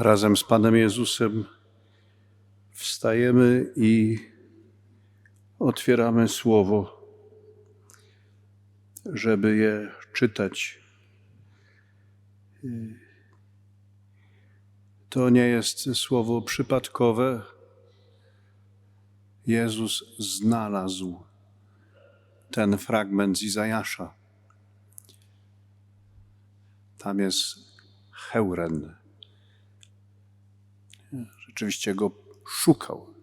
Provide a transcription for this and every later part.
razem z Panem Jezusem wstajemy i otwieramy Słowo, żeby je czytać. To nie jest słowo przypadkowe. Jezus znalazł ten fragment z Izajasza. Tam jest heuren. Rzeczywiście go szukał.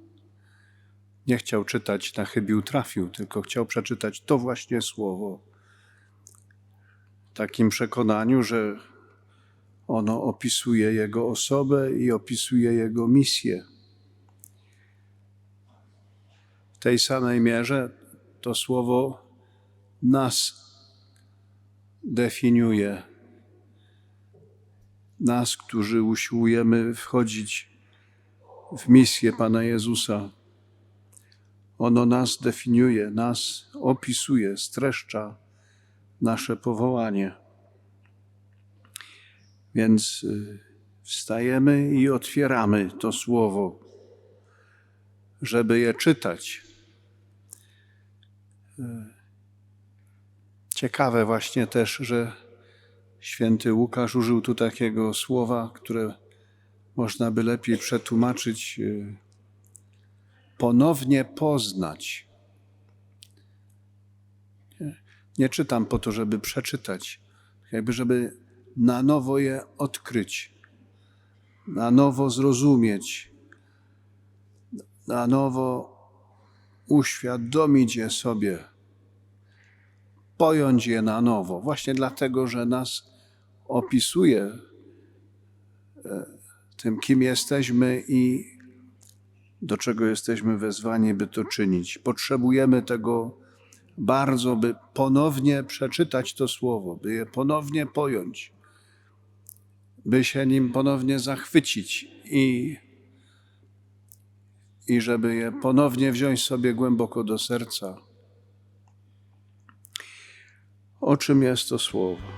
Nie chciał czytać na chybił trafił, tylko chciał przeczytać to właśnie słowo. W takim przekonaniu, że ono opisuje jego osobę i opisuje jego misję. W tej samej mierze to słowo nas definiuje. Nas, którzy usiłujemy wchodzić w misję Pana Jezusa. Ono nas definiuje, nas opisuje, streszcza nasze powołanie. Więc y, wstajemy i otwieramy to słowo, żeby je czytać. Y, Ciekawe właśnie też, że święty Łukasz użył tu takiego słowa, które można by lepiej przetłumaczyć y, ponownie poznać. Nie, czytam po to, żeby przeczytać, jakby żeby na nowo je odkryć, na nowo zrozumieć, na nowo uświadomić je sobie, pojąć je na nowo, właśnie dlatego, że nas opisuje e, tym, kim jesteśmy i do czego jesteśmy wezwani, by to czynić. Potrzebujemy tego bardzo, by ponownie przeczytać to słowo, by je ponownie pojąć, by się nim ponownie zachwycić i, i żeby je ponownie wziąć sobie głęboko do serca. O czym jest to słowo?